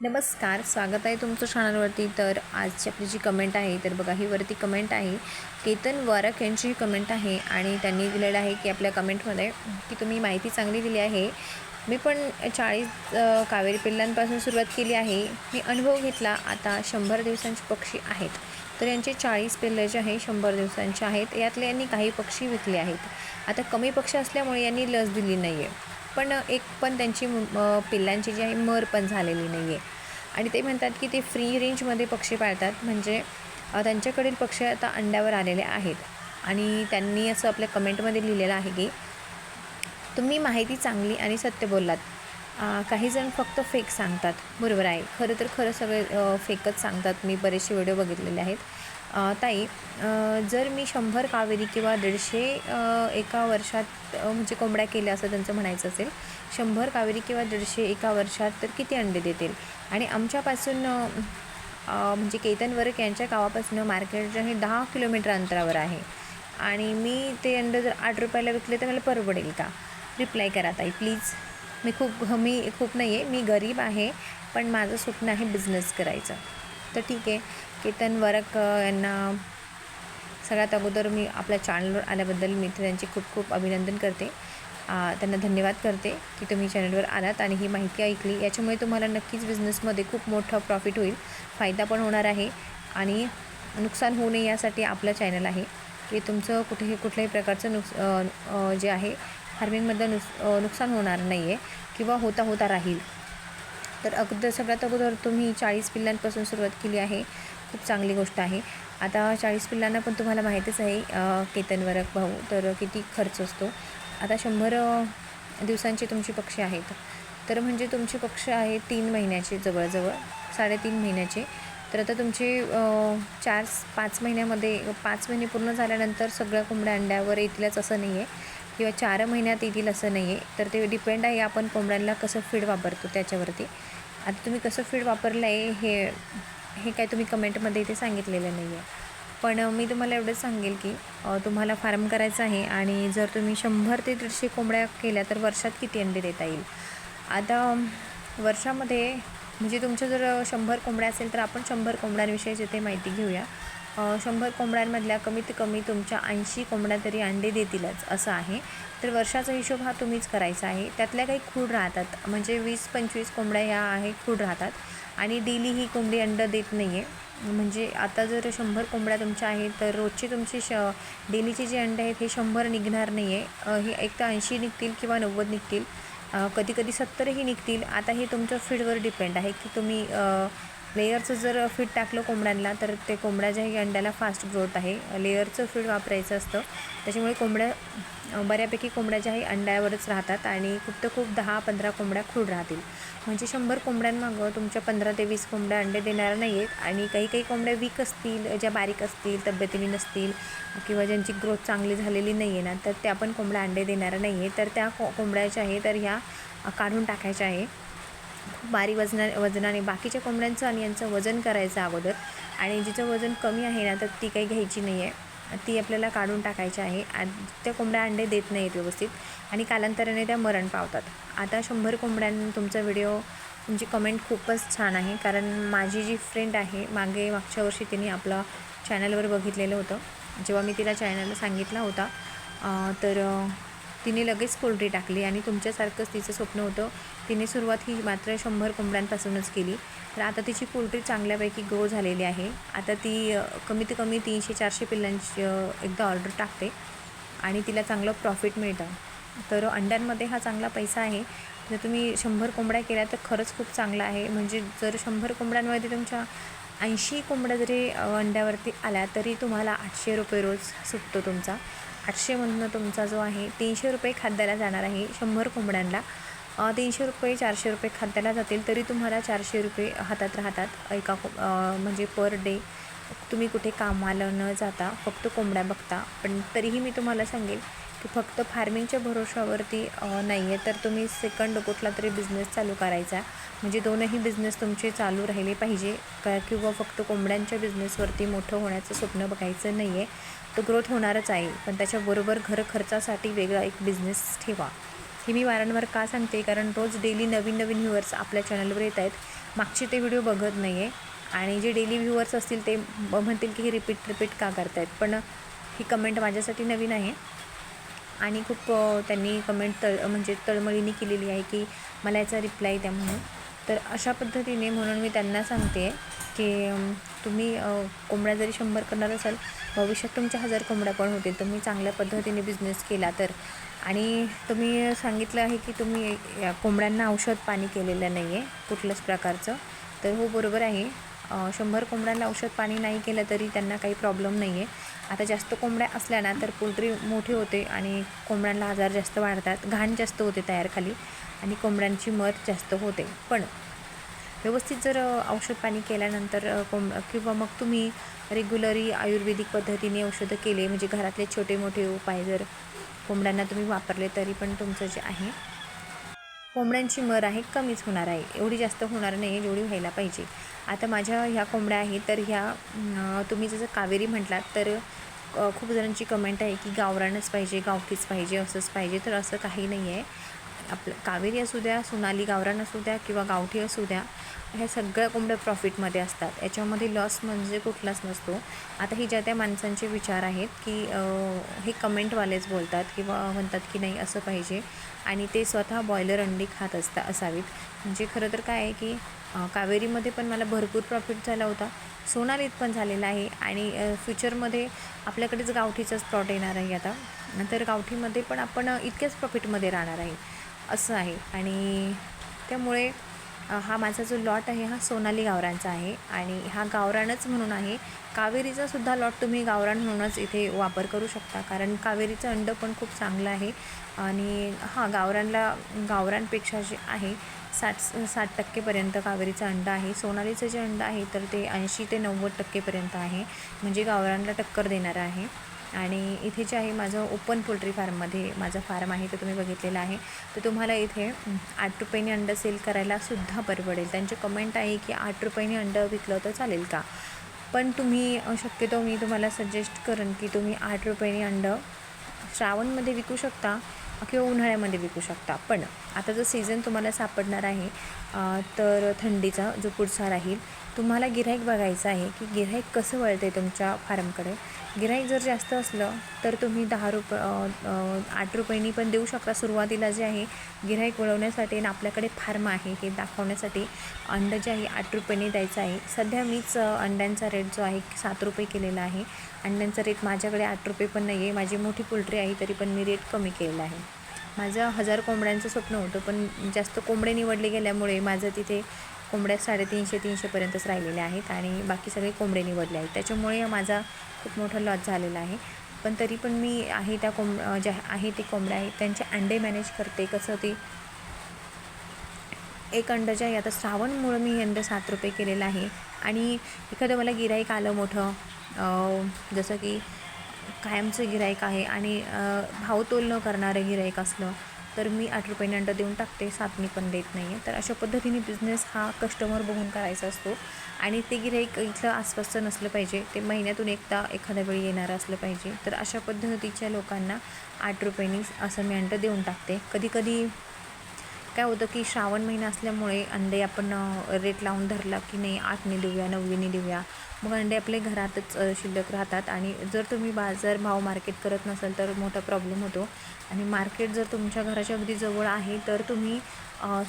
नमस्कार स्वागत आहे तुमचं चॅनलवरती तर आजची आपली जी कमेंट आहे तर बघा ही वरती कमेंट आहे केतन वारक यांची कमेंट आहे आणि त्यांनी दिलेलं आहे की आपल्या कमेंटमध्ये की तुम्ही माहिती चांगली दिली आहे. मी पण चाळीस कावेरी पिल्लांपासून सुरुवात केली आहे. मी अनुभव घेतला आता शंभर दिवसांचे पक्षी आहेत. तर यांचे चाळीस पिल्ले जे आहे शंभर दिवसांचे आहेत. यातले यांनी काही पक्षी विकले आहेत. आता कमी पक्षी असल्यामुळे यांनी लस दिली नाही आहे पण एक पण त्यांची मु- पिल्लांची जी आहे मर पण झालेली नाही आहे. आणि ते म्हणतात की ते फ्री रेंजमध्ये पक्षी पाळतात. म्हणजे त्यांच्याकडील पक्षी आता अंड्यावर आलेले आहेत. आणि त्यांनी असं आपल्या कमेंटमध्ये लिहिलेलं आहे की तुम्ही माहिती चांगली आणि सत्य बोललात. काहीजण काही जण फक्त फेक सांगतात. बरोबर आहे. खरं तर खरं सगळे फेकच सांगतात. मी बरेचसे व्हिडिओ बघितलेले आहेत. ताई जर मी शंभर कावेरी किंवा दीडशे एका वर्षात म्हणजे कोंबड्या केल्या असं त्यांचं म्हणायचं असेल शंभर कावेरी किंवा दीडशे एका वर्षात तर किती अंडे देतील? आणि आमच्यापासून म्हणजे केतन वर्क यांच्या गावापासून मार्केट हे दहा किलोमीटर अंतरावर आहे. आणि मी ते अंडे जर आठ रुपयाला विकले तर मला परवडेल का? रिप्लाय करा ताई प्लीज. मी खूप मी खूप नाही आहे मी गरीब आहे पण माझं स्वप्न आहे बिझनेस करायचं. तर ठीक आहे. केतन वरक यांना सगळ्यात अगोदर मी आपल्या चॅनलवर आल्याबद्दल मी त्यांचे खूप खूप अभिनंदन करते. त्यांना धन्यवाद करते की तुम्ही चॅनलवर आलात आणि ही माहिती ऐकली. याच्यामुळे तुम्हाला नक्कीच बिझनेसमध्ये खूप मोठं प्रॉफिट होईल. फायदा पण होणार आहे आणि नुकसान होऊ नये यासाठी आपलं चॅनल आहे. की तुमचं कुठेही कुठल्याही प्रकारचं नुकस जे आहे फार्मिंगमधलं नुस नुकसान होणार नाही आहे किंवा होता होता राहील. तर अगोदर सगळ्यात अगोदर तुम्ही चाळीस पिल्लांपासून सुरुवात केली आहे. खूप चांगली गोष्ट आहे. आता चाळीस पिल्लांना पण तुम्हाला माहीतच आहे केतनवरक भाऊ तर किती खर्च असतो. आता शंभर दिवसांचे तुमचे पक्षी आहेत. तर म्हणजे तुमचे पक्ष आहे तीन महिन्याचे जवळजवळ साडेतीन महिन्याचे. तर आता तुमचे चार पाच महिन्यामध्ये पाच महिने पूर्ण झाल्यानंतर सगळ्या कोंबड्या अंड्यावर येतीलच असं नाही आहे. किंवा चार महिन्यात येतील असं नाही आहे. तर ते डिपेंड आहे आपण कोंबड्यांना कसं फीड वापरतो त्याच्यावरती. आता तुम्ही कसं फीड वापरलं आहे हे हे काय तुम्ही कमेंटमध्ये इथे सांगितलेलं नाही आहे. पण मी तुम्हाला एवढंच सांगेल की तुम्हाला फार्म करायचं आहे आणि जर तुम्ही शंभर ते दीडशे कोंबड्या केल्या तर वर्षात किती अंडे देता येईल? आता वर्षामध्ये म्हणजे तुमच्या जर शंभर कोंबड्या असेल तर आपण शंभर कोंबड्यांविषयी जिथे माहिती घेऊया. शंभर कोंबड्यांमधल्या कमीत कमी तुमच्या ऐंशी कोंबड्या तरी अंडे देतीलच असं आहे. तर वर्षाचा हिशोब हा तुम्हीच करायचा आहे. त्यातल्या काही खूड राहतात म्हणजे वीस पंचवीस कोंबड्या ह्या आहे खूड राहतात. आणि डेली ही कोंबडी अंडं देत नाही आहे म्हणजे आता जर शंभर कोंबड्या तुमच्या आहेत तर रोजचे तुमचे श डेलीचे जे अंडे आहेत हे शंभर निघणार नाही आहे हे एक तर ऐंशी निघतील किंवा नव्वद निघतील. कधी कधी सत्तरही निघतील. आता हे तुमच्या फीडवर डिपेंड आहे की तुम्ही लेयरचं जर फीड टाकलं कोंबड्यांना तर ते कोंबड्याच्या अंड्याला फास्ट ग्रोथ आहे. लेयरचं फीड वापरायचं असतं. त्याच्यामुळे कोंबड्या बऱ्यापैकी कोंबड्याच्याही अंड्यावरच राहतात आणि खूप तर खूप दहा पंधरा कोंबड्या खूड राहतील. म्हणजे शंभर कोंबड्यांमागं तुमच्या पंधरा ते वीस कोंबड्या अंडे देणार नाही आहेत आणि काही काही कोंबड्या वीक असतील ज्या बारीक असतील तब्येतीने नसतील किंवा ज्यांची ग्रोथ चांगली झालेली नाही आहे ना तर त्या पण कोंबड्या अंडे देणार नाही आहे तर त्या को कोंबड्याच्या आहे तर ह्या काढून टाकायच्या आहे. खूप भारी वजना वजनाने बाकीच्या कोंबड्यांचं आणि यांचं वजन करायचं अगोदर. आणि जिचं वजन कमी आहे ना तर ती काही घ्यायची नाही आहे ती आपल्याला काढून टाकायची आहे. आणि त्या कोंबड्या अंडे देत नाहीत व्यवस्थित. आणि कालांतराने त्या मरण पावतात. आता शंभर कोंबड्यां तुमचा व्हिडिओ तुमची कमेंट खूपच छान आहे. कारण माझी जी फ्रेंड आहे मागे मागच्या वर्षी तिने आपलं चॅनलवर बघितलेलं होतं. जेव्हा मी तिला चॅनलला सांगितला होता तर तिने लगेच पोल्ट्री टाकली आणि तुमच्यासारखंच तिचं स्वप्न होतं. तिने सुरुवात ही मात्र शंभर कोंबड्यांपासूनच केली. तर आता तिची पोल्ट्री चांगल्यापैकी ग्रो झालेली आहे. आता ती कमीत कमी तीनशे चारशे पिल्लांची एकदा ऑर्डर टाकते आणि तिला चांगलं प्रॉफिट मिळतं. तर अंड्यांमध्ये हा चांगला पैसा आहे. जर तुम्ही शंभर कोंबड्या केल्या तर खरंच खूप चांगला आहे. म्हणजे जर शंभर कोंबड्यांमध्ये तुमच्या ऐंशी कोंबड्या जरी अंड्यावरती आल्या तरी तुम्हाला आठशे रुपये रोज सुटतो तुमचा. आठशेमधनं तुमचा जो आहे तीनशे रुपये खाद्याला जाणार आहे शंभर कोंबड्यांना तीनशे रुपये चारशे रुपये खाद्याला जातील तरी तुम्हाला चारशे रुपये हातात राहतात एका को म्हणजे पर डे. तुम्ही कुठे कामाला न जाता फक्त कोंबड्या बघता. पण तरीही मी तुम्हाला सांगेल की फक्त फार्मिंगच्या भरोशावरती नाही आहे तर तुम्ही सेकंड कुठला तरी बिझनेस चालू करायचा. म्हणजे दोनही बिझनेस तुमचे चालू राहिले पाहिजे. का किंवा फक्त कोंबड्यांच्या बिझनेसवरती मोठं होण्याचं स्वप्न बघायचं नाही आहे तो ग्रोथ होणारच आहे पण त्याच्याबरोबर घर खर्चासाठी वेगळा एक बिझनेस ठेवा. हे मी वारंवार का सांगते? कारण रोज डेली नवीन नवीन व्ह्युअर्स आपल्या चॅनलवर येत आहेत. मागचे ते व्हिडिओ बघत नाही आहे आणि जे डेली व्ह्युअर्स असतील ते म्हणतील की हे रिपीट रिपीट का करतायत? पण ही कमेंट माझ्यासाठी नवीन आहे. आणि खूप त्यांनी कमेंट तळ म्हणजे तळमळीने केलेली आहे की मला याचा रिप्लाय द्या म्हणून. तर अशा पद्धतीने म्हणून मी त्यांना सांगते की तुम्ही कोंबड्या जरी शंभर करणार असाल भविष्यात तुमच्या हजार कोंबड्या पण होतील. तुम्ही चांगल्या पद्धतीने बिझनेस केला तर. आणि तुम्ही सांगितलं आहे की तुम्ही या कोंबड्यांना औषध पाणी केलेलं नाही आहे कुठल्याच प्रकारचं. तर हो बरोबर आहे. शंभर कोंबड्यांना औषध पाणी नाही केलं तरी त्यांना काही प्रॉब्लेम नाही आहे आता जास्त कोंबड्या असल्या ना तर पोल्ट्री मोठी होते आणि कोंबड्यांना आजार जास्त वाढतात. घाण जास्त होते तयार खाली. आणि कोंबड्यांची मर जास्त होते. पण व्यवस्थित जर औषध पाणी केल्यानंतर कोंब किंवा मग तुम्ही रेग्युलरी आयुर्वेदिक पद्धतीने औषधं केले म्हणजे घरातले छोटे मोठे उपाय जर कोंबड्यांना तुम्ही वापरले तरी पण तुमचं जे आहे कोंबड्यांची मर आहे कमीच होणार आहे. एवढी जास्त होणार नाही जेवढी व्हायला पाहिजे. आता माझ्या ह्या कोंबड्या आहेत तर ह्या तुम्ही जसं कावेरी म्हटलात तर खूप जणांची कमेंट आहे की गावरानच पाहिजे गावठीच पाहिजे असंच पाहिजे तर असं काही नाही आहे आपलं कावेरी असू द्या सोनाली गावरान असू द्या किंवा गावठी असू द्या ह्या सगळ्या कोंबड्या प्रॉफिटमध्ये असतात. याच्यामध्ये लॉस म्हणजे कुठलाच नसतो. आता ही ज्या त्या माणसांचे विचार आहेत की हे कमेंटवालेच बोलतात किंवा म्हणतात की नाही असं पाहिजे आणि ते स्वतः बॉयलर अंडी खात असता असावीत. म्हणजे खरं तर काय आहे की कावेरीमध्ये पण मला भरपूर प्रॉफिट झाला होता. सोनालीत पण झालेला आहे आणि फ्युचरमध्ये आपल्याकडेच गावठीचाच प्लॉट येणार आहे आता. नंतर गावठीमध्ये पण आपण इतक्याच प्रॉफिटमध्ये राहणार आहे. असं आहे. आणि त्यामुळे हा माझा जो लॉट आहे हा सोनाली गावरांचा आहे. आणि हा गावरानच म्हणून आहे. कावेरीचा सुद्धा लॉट तुम्ही गावरान म्हणूनच इथे वापर करू शकता. कारण कावेरीचं अंड पण खूप चांगलं आहे. आणि हां गावरानला गावरानपेक्षा जे आहे साठ साठ टक्केपर्यंत कावेरीचं अंड आहे. सोनालीचं जे अंड आहे तर ते ऐंशी ते नव्वद टक्केपर्यंत आहे. म्हणजे गावरानला टक्कर देणारं आहे. आणि इथे जे आहे माझं ओपन पोल्ट्री फार्ममध्ये माझं फार्म आहे ते तुम्ही बघितलेलं आहे. तर तुम्हाला इथे आठ रुपयाने अंडं सेल करायला सुद्धा परवडेल. त्यांचे कमेंट आहे की आठ रुपयाने अंडं विकलं तर चालेल का? पण तुम्ही शक्यतो मी तुम्हाला सजेस्ट करेन की तुम्ही आठ रुपयाने अंडं श्रावणमध्ये विकू शकता किंवा उन्हाळ्यामध्ये विकू शकता. पण आता जो सीझन तुम्हाला सापडणार आहे तर थंडीचा जो पुढचा राहील तुम्हाला गिऱ्हाईक बघायचं आहे की गिऱ्हाईक कसं वळतं आहे तुमच्या फार्मकडे गिऱ्हाईक जर जास्त असलं तर तुम्ही दहा रुप आठ रुपयांनी पण देऊ शकता. सुरुवातीला जे आहे गिऱ्हाईक वळवण्यासाठी आणि आपल्याकडे फार्म आहे हे दाखवण्यासाठी अंडं जे आहे आठ रुपयांनी द्यायचं आहे. सध्या मीच अंड्यांचा रेट जो आहे सात रुपये केलेला आहे. अंड्यांचा रेट माझ्याकडे आठ रुपये पण नाही आहे माझी मोठी पोल्ट्री आहे तरी पण मी रेट कमी केलेला आहे. माझं हजार कोंबड्यांचं स्वप्न होतं पण जास्त कोंबडे निवडले गेल्यामुळे माझं तिथे कोंबड्या साडेतीनशे तीनशेपर्यंतच राहिलेल्या आहेत आणि बाकी सगळे कोंबडे निवडले आहेत. त्याच्यामुळे माझा खूप मोठा लॉस झालेला आहे. पण तरी पण मी आहे त्या कोंब ज्या आहे ते कोंबड्या आहेत त्यांचे अंडे मॅनेज करते. कसं ते एक अंडं जे आहे आता श्रावणमुळं मी अंडं सात रुपये केलेलं आहे. आणि एखादं मला गिराईक आलं मोठं जसं की कायमचं गिराईक आहे आणि भाव तोल न करणारं गिराईक असलं तर मी आठ रुपयाने अंडं देऊन टाकते सातनी पण देत नाही आहे तर अशा पद्धतीने बिझनेस हा कस्टमर बघून करायचा असतो. आणि ते गिराईक इथलं आसपासचं नसलं पाहिजे ते महिन्यातून एकदा एखाद्या वेळी येणारं असलं पाहिजे. तर अशा पद्धतीच्या लोकांना आठ रुपयांनी असं मी अंडं देऊन टाकते. कधीकधी काय होतं की श्रावण महिना असल्यामुळे अंडे आपण रेट लावून धरला की नाही आठने देऊया नववीने देऊया. मग अंडे आपले घरातच शिल्लक राहतात. आणि जर तुम्ही बाजार भाव मार्केट करत नसाल तर मोठा प्रॉब्लेम होतो. आणि मार्केट जर तुमच्या घराच्या अगदी जवळ आहे तर तुम्ही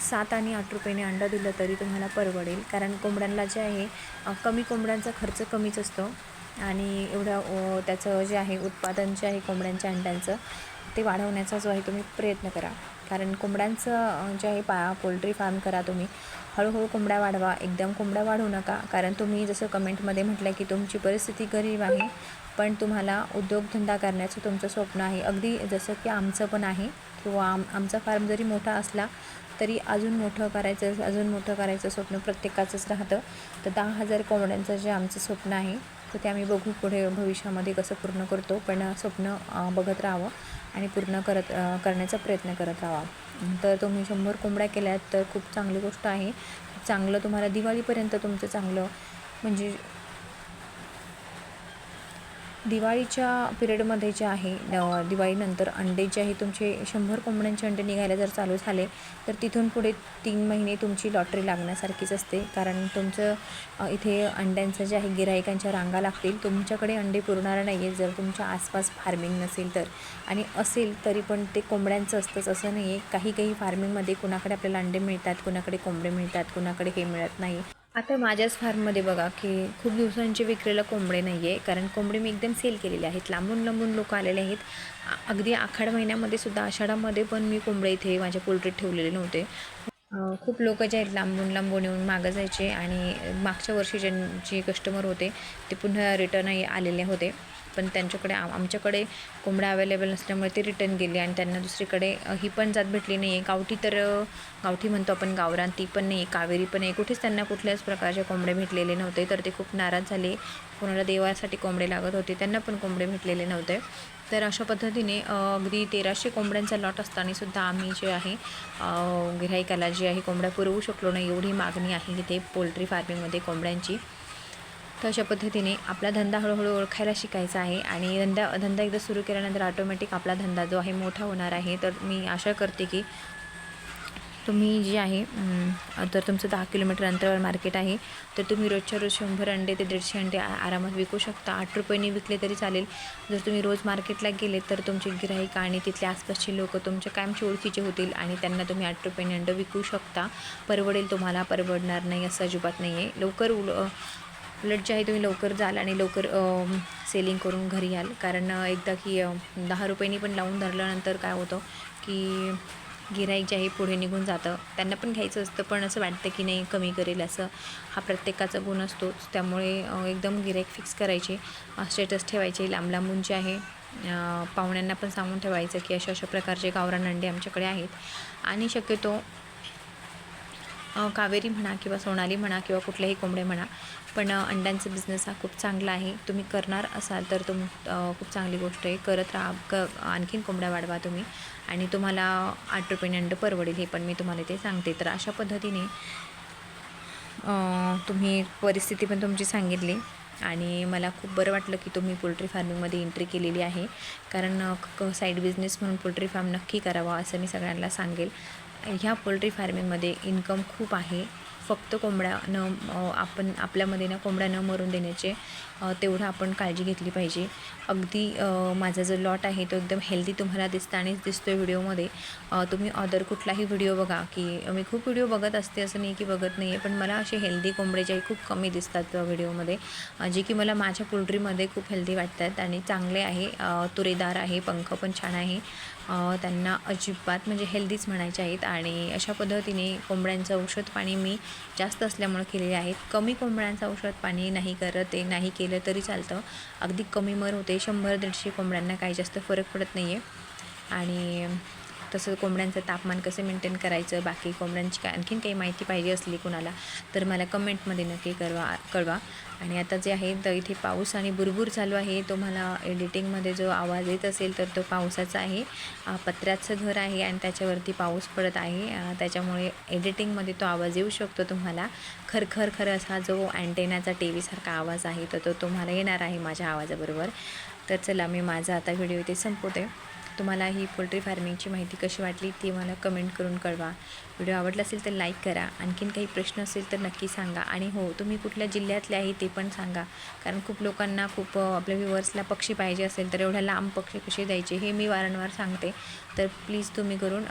सात आणि आठ रुपयाने अंडा दिलं तरी तुम्हाला परवडेल. कारण कोंबड्यांना जे आहे कमी कोंबड्यांचा खर्च कमीच असतो. आणि एवढं त्याचं जे आहे उत्पादन जे आहे कोंबड्यांच्या अंड्यांचं ते वाढवण्याचा जो आहे तुम्ही प्रयत्न करा. कारण कोंबड्यांचं जे आहे पा पोल्ट्री फार्म करा तुम्ही. हळूहळू कोंबड्या वाढवा. एकदम कोंबड्या वाढवू नका. कारण तुम्ही जसं कमेंटमध्ये म्हटलं की तुमची परिस्थिती गरीब आहे पण तुम्हाला उद्योगधंदा करण्याचं तुमचं स्वप्न आहे. अगदी जसं की आमचं पण आहे किंवा आम आमचा फार्म जरी मोठा असला तरी अजून मोठं करायचं अजून मोठं करायचं स्वप्न प्रत्येकाचंच राहतं. तर दहा हजार कोंबड्यांचं जे आमचं स्वप्न आहे तर ते आम्ही बघू पुढे भविष्यामध्ये कसं पूर्ण करतो. पण स्वप्न बघत राहावं आणि पूर्ण करत करण्याचा प्रयत्न करत राहावा. तर तुम्ही शंभर कोंबड्या केल्यात तर खूप चांगली गोष्ट आहे. चांगलं तुम्हाला दिवाळीपर्यंत तुमचं चांगलं म्हणजे दिवाळीच्या पिरियडमध्ये जे आहे दिवाळीनंतर अंडे जे आहे तुमचे शंभर कोंबड्यांचे अंडे निघायला जर चालू झाले तर तिथून पुढे तीन महिने तुमची लॉटरी लागण्यासारखीच असते. कारण तुमचं इथे अंड्यांचं जे आहे गिराईकांच्या रांगा लागतील. तुमच्याकडे अंडे पुरणार नाही आहे जर तुमच्या आसपास फार्मिंग नसेल तर. आणि असेल तरी पण ते कोंबड्यांचं असतंच. असं नाही आहे काही काही फार्मिंगमध्ये कुणाकडे आपल्याला अंडे मिळतात कुणाकडे कोंबडे मिळतात कुणाकडे हे मिळत नाही. आता माझ्याच फार्ममध्ये बघा की खूप दिवसांचे विक्रीला कोंबडे नाही आहे कारण कोंबडे मी एकदम सेल केलेले आहेत. लांबून लांबून लोक आलेले आहेत. अगदी आखाड महिन्यामध्ये सुद्धा आषाढामध्ये पण मी कोंबडे इथे माझ्या पोल्ट्रीत ठेवलेले नव्हते. खूप लोक जे आहेत लांबून लांबून येऊन मागं जायचे आणि मागच्या वर्षी ज्यांचे कस्टमर होते ते पुन्हा रिटर्न आलेले होते. पण त्यांच्याकडे आम आमच्याकडे कोंबड्या अवेलेबल नसल्यामुळे ते रिटर्न गेले आणि त्यांना दुसरीकडे ही पण जात भेटली नाही आहे गावठी तर गावठी म्हणतो आपण गावरान ती पण नाही कावेरी पण आहे कुठेच त्यांना कुठल्याच प्रकारचे कोंबडे भेटलेले नव्हते. तर ते खूप नाराज झाले. कोणाला देवासाठी कोंबडे लागत होते त्यांना पण कोंबडे भेटलेले नव्हते. तर अशा पद्धतीने अगदी तेराशे कोंबड्यांचा लॉट असताना सुद्धा आम्ही जे आहे अ, गिऱ्हाईकाला जी आहे कोंबड्या पुरवू शकलो नाही. एवढी मागणी आहे इथे पोल्ट्री फार्मिंगमध्ये कोंबड्यांची. तर अशा पद्धतीने आपला धंदा हळूहळू ओळखायला शिकायचा आहे आणि धंदा धंदा एकदा सुरू केल्यानंतर ऑटोमॅटिक आपला धंदा जो आहे मोठा होणार आहे. तर मी आशा करते की तुम्ही जे आहे तर तुमचं दहा किलोमीटर अंतरावर मार्केट आहे. तर तुम्ही रोजच्या रोज शंभर अंडे ते दीडशे अंडे आरामात विकू शकता. आठ रुपयांनी विकले तरी चालेल. जर तुम्ही रोज मार्केटला गेले तर तुमचे गिराईक आणि तिथले आसपासचे लोक तुमच्या कायमचे ओळखीचे होतील आणि त्यांना तुम्ही आठ रुपयेने अंडं विकू शकता. परवडेल तुम्हाला परवडणार नाही असं अजिबात नाही आहे लवकर उल उलट जे आहे तुम्ही लवकर जाल आणि लवकर सेलिंग करून घरी याल. कारण एकदा की दहा रुपयांनी पण लावून धरल्यानंतर काय होतं की गिराईक जे आहे पुढे निघून जातं. त्यांना पण घ्यायचं असतं पण असं वाटतं की नाही कमी करेल असं. हा प्रत्येकाचा गुण असतोच. त्यामुळे एकदम गिराईक फिक्स करायचे. स्टेटस ठेवायचे. लांब लांबून जे आहे पाहुण्यांना पण सांगून ठेवायचं की अशा अशा प्रकारचे गावरान अंडे आमच्याकडे आहेत. आणि शक्यतो कावेरी म्हणा किंवा सोनाली म्हणा किंवा कुठलेही कोंबडे म्हणा पण अंड्यांचा बिझनेस हा खूप चांगला आहे. तुम्ही करणार असाल तर तुम खूप चांगली गोष्ट आहे. करत राहा क आणखीन कोंबड्या वाढवा तुम्ही आणि तुम्हाला आठ रुपये अंड परवडेल हे पण मी तुम्हाला ते सांगते. तर अशा पद्धतीने तुम्ही परिस्थिती पण तुमची सांगितली आणि मला खूप बरं वाटलं की तुम्ही पोल्ट्री फार्मिंगमध्ये एंट्री केलेली आहे. कारण क साईड बिझनेस म्हणून पोल्ट्री फार्म नक्की करावा असं मी सगळ्यांना सांगेल. ह्या पोल्ट्री फार्मिंगमध्ये इन्कम खूप आहे. फक्त कोंबड्या न आपण आपल्यामध्ये ना कोंबड्या न मरून देण्याचे तेवढं आपण काळजी घेतली पाहिजे. अगदी माझा जो लॉट आहे तो एकदम हेल्दी तुम्हाला दिसतानाच दिसतो आहे व्हिडिओमध्ये. तुम्ही अदर कुठलाही व्हिडिओ बघा की मी खूप व्हिडिओ बघत असते असं नाही की बघत नाही आहे पण मला असे हेल्दी कोंबड्याचे खूप कमी दिसतात व्हिडिओमध्ये. जे की मला माझ्या पोल्ट्रीमध्ये खूप हेल्दी वाटतात आणि चांगले आहे. तुरेदार आहे पंख पण छान आहे. त्यांना अजिबात म्हणजे हेल्दीच म्हणायचे आहेत आणि अशा पद्धतीने कोंबड्यांचं औषध पाणी मी जास्त असल्यामुळे केलेले आहेत. कमी कोंबड्यांचं औषध पाणी नाही करत ते नाही केलं तरी चालतं. अगदी कमी मर होते शंभर दीडशे कोंबड्यांना काही जास्त फरक पडत नाही आहे आणि तसं कोंबड्यांचं तापमान कसं मेंटेन करायचं बाकी कोंबड्यांची काय आणखीन काही माहिती पाहिजे असली कुणाला तर मला कमेंटमध्ये नक्की कळवा कळवा. आणि आता जे आहे तर इथे पाऊस आणि बुरबुर चालू आहे तो मला एडिटिंगमध्ये जो आवाज येत असेल तर तो पावसाचा आहे. पत्र्याचं घर आहे आणि त्याच्यावरती पाऊस पडत आहे. त्याच्यामुळे एडिटिंगमध्ये तो आवाज येऊ शकतो तुम्हाला. खरखर खर असा जो अँटेनाचा टी व्हीसारखा आवाज आहे तर तो तुम्हाला येणार आहे माझ्या आवाजाबरोबर. तर चला मी माझा आता व्हिडिओ इथे संपवते. तुम्हाला ही पोल्ट्री फार्मिंगची माहिती कशी वाटली ती मला कमेंट करून कळवा. व्हिडिओ आवडला असेल तर लाईक करा. आणखीन काही प्रश्न असेल तर नक्की सांगा. आणि हो तुम्ही कुठल्या जिल्ह्यातले आहे ते पण सांगा. कारण खूप लोकांना खूप आपल्या व्ह्युअर्सला पक्षी पाहिजे असेल तर एवढ्या लांब पक्षी कसे द्यायचे हे मी वारंवार सांगते. तर प्लीज तुम्ही करून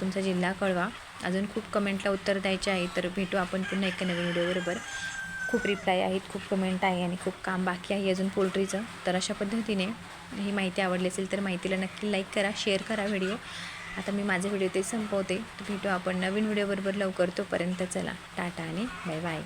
तुमचा जिल्हा कळवा. अजून खूप कमेंटला उत्तर द्यायचे आहे तर भेटू आपण पुन्हा एका नवीन व्हिडिओबरोबर. खूप रिप्लाय आहेत खूप कमेंट आहे आणि खूप काम बाकी आहे अजून पोल्ट्रीचं. तर अशा पद्धतीने ही माहिती आवडली असेल तर माहितीला नक्की लाईक करा शेअर करा व्हिडिओ आता मी माझे व्हिडिओ ते संपवते. भेटू आपण नवीन व्हिडिओबरोबर लवकर. तोपर्यंत चला टाटा आणि बाय बाय